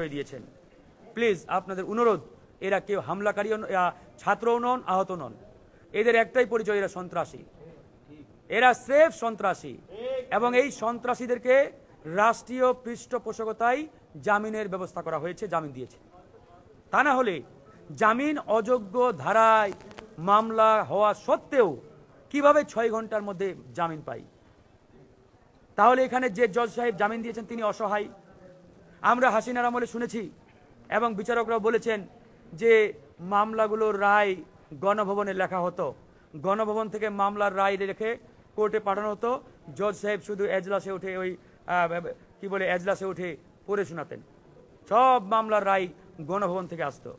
দিয়েছেন। প্লিজ, আপনাদের অনুরোধ, এরা কেউ হামলাকারীও ন- ছাত্রও নন, আহত নন। এদের একটাই পরিচয়, এরা সন্ত্রাসী। এরা স্রেফ সন্ত্রাসী এবং এই সন্ত্রাসীদেরকে রাষ্ট্রীয় পৃষ্ঠপোষকতায় জামিনের ব্যবস্থা করা হয়েছে, জামিন দিয়েছে। তা না হলে জামিন অযোগ্য ধারায় মামলা হওয়া সত্ত্বেও কীভাবে ছয় ঘণ্টার মধ্যে জামিন পাই? তাহলে এখানে যে জজ সাহেব জামিন দিয়েছেন, তিনি অসহায়। আমরা হাসিনার আমলে শুনেছি এবং বিচারকরাও বলেছেন যে মামলাগুলোর রায় গণভবনে লেখা হতো। গণভবন থেকে মামলার রায় রেখে কোর্টে পাঠানো হতো। জজ সাহেব শুধু এজলাসে উঠে ওই কি বলে, এজলাসে উঠে পড়ে শোনাতেন। সব মামলার রায় গণভবন থেকে আসতো।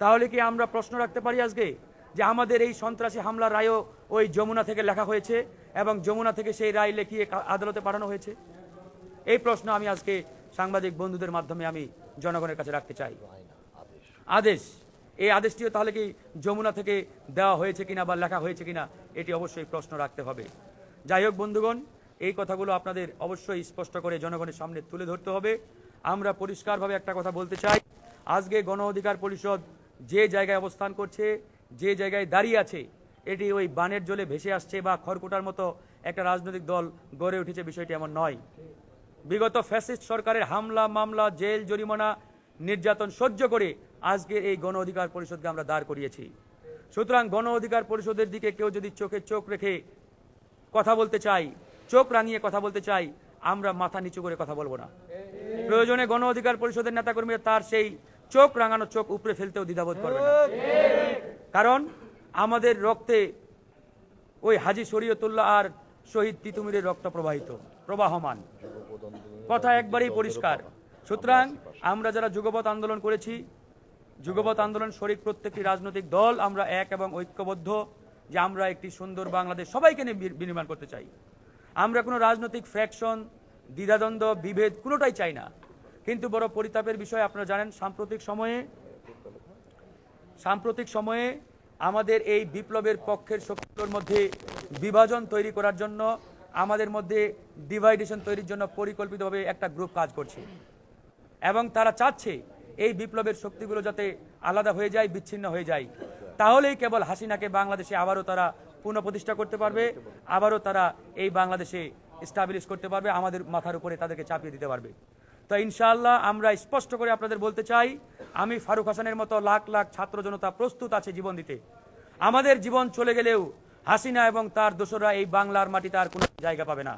তাহলে কি আমরা প্রশ্ন রাখতে পারি আজকে যে আমাদের এই সন্ত্রাসী হামলার রায়ও ওই যমুনা থেকে লেখা হয়েছে এবং যমুনা থেকে সেই রায় লেখিয়ে আদালতে পাঠানো হয়েছে? এই প্রশ্ন আমি আজকে সাংবাদিক বন্ধুদের মাধ্যমে আমি জনগণের কাছে রাখতে চাই। আদেশ। এই আদেশটিও তাহলে কি যমুনা থেকে দেওয়া হয়েছে কিনা বা লেখা হয়েছে কিনা এটি অবশ্যই প্রশ্ন রাখতে হবে। যাই হোক বন্ধুগণ এই কথাগুলো আপনাদের অবশ্যই স্পষ্ট করে জনগণের সামনে তুলে ধরতে হবে। আমরা পরিষ্কারভাবে একটা কথা বলতে চাই। আজকে গণ অধিকার পরিষদ যে জায়গায় অবস্থান করছে যে জায়গায় দাঁড়িয়ে আছে এটি ওই বানের জলে ভেসে আসছে বা খড়কুটার মতো একটা রাজনৈতিক দল গড়ে উঠেছে বিষয়টি এমন নয়। বিগত ফ্যাসিস্ট সরকারের হামলা, মামলা, জেল, জরিমানা, নির্যাতন সহ্য করে আজকে এই গণ অধিকার পরিষদকে আমরা দাঁড় করিয়েছি। সুতরাং গণ অধিকার পরিষদের দিকে কেউ যদি চোখে চোখ রেখে কথা বলতে চাই চোখ রাঙিয়ে কথা বলতে চাই আমরা মাথা নিচু করে কথা বলব না। প্রয়োজনে গণ অধিকার পরিষদের নেতাকর্মীরা তার সেই চোখ রাঙানো চোখ উপরে ফেলতেও দ্বিধাবোধ করবে না। কারণ আমাদের রক্তে ওই হাজি শরীয়তুল্লাহ আর শহীদ তিতুমিরের রক্ত প্রবাহিত, প্রবাহমান। কথা একবারেই পরিষ্কার। সুতরাং আমরা যারা যুগপৎ আন্দোলন করেছি, যুগপৎ আন্দোলন শরিক প্রত্যেকটি রাজনৈতিক দল, আমরা এক এবং ঐক্যবদ্ধ যে আমরা একটি সুন্দর বাংলাদেশ সবাইকে নিয়ে বিনির্মাণ করতে চাই। আমরা কোনো রাজনৈতিক ফ্র্যাকশন দ্বিধাদ্বন্দ্ব, বিভেদ কোনোটাই চাই না। কিন্তু বড় পরিতাপের বিষয় আপনারা জানেন, সাম্প্রতিক সময়ে সাম্প্রতিক সময়ে আমাদের এই বিপ্লবের পক্ষের শক্তিগুলোর মধ্যে বিভাজন তৈরি করার জন্য আমাদের মধ্যে ডিভাইডেশন তৈরির জন্য পরিকল্পিতভাবে একটা গ্রুপ কাজ করছে। এবং তারা চাচ্ছে এই বিপ্লবের শক্তিগুলো যাতে আলাদা হয়ে যায়, বিচ্ছিন্ন হয়ে যায়। তাহলেই কেবল হাসিনাকে বাংলাদেশে আবারও তারা পুনঃপ্রতিষ্ঠা করতে পারবে, আবারও তারা এই বাংলাদেশে স্টাবলিশ করতে পারবে, আমাদের মাথার উপরে তাদেরকে চাপিয়ে দিতে পারবে। তো ইনশাআল্লাহ আমরা স্পষ্ট করে আপনাদের বলতে চাই, আমি ফারুক হাসানের মতো লাখ লাখ ছাত্র জনতা প্রস্তুত আছে জীবন দিতে। আমাদের জীবন চলে গেলেও হাসিনা এবং তার দোসররা এই বাংলার মাটিতে আর কোনো জায়গা পাবে না।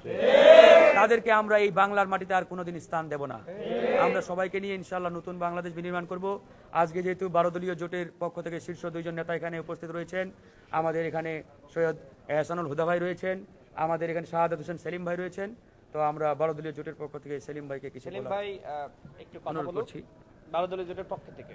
তাদেরকে আমরা এই বাংলার মাটিতে আর কোনোদিন স্থান দেব না। আমরা সবাইকে নিয়ে ইনশাল্লাহ নতুন বাংলাদেশ বিনির্মাণ করব। আজকে যেহেতু বারো দলীয় জোটের পক্ষ থেকে শীর্ষ দুইজন নেতা এখানে উপস্থিত রয়েছেন আমাদের এখানে সৈয়দ এহসানুল হুদা ভাই রয়েছেন আমাদের এখানে শাহাদাত হোসেন সেলিম ভাই রয়েছেন। তো আমরা বারো দলীয় জোটের পক্ষ থেকে সেলিম ভাইকে কিছু সেলিম ভাই একটু কথা অনুরোধ বলুন। করছি। বারো দলীয় জোটের পক্ষ থেকে।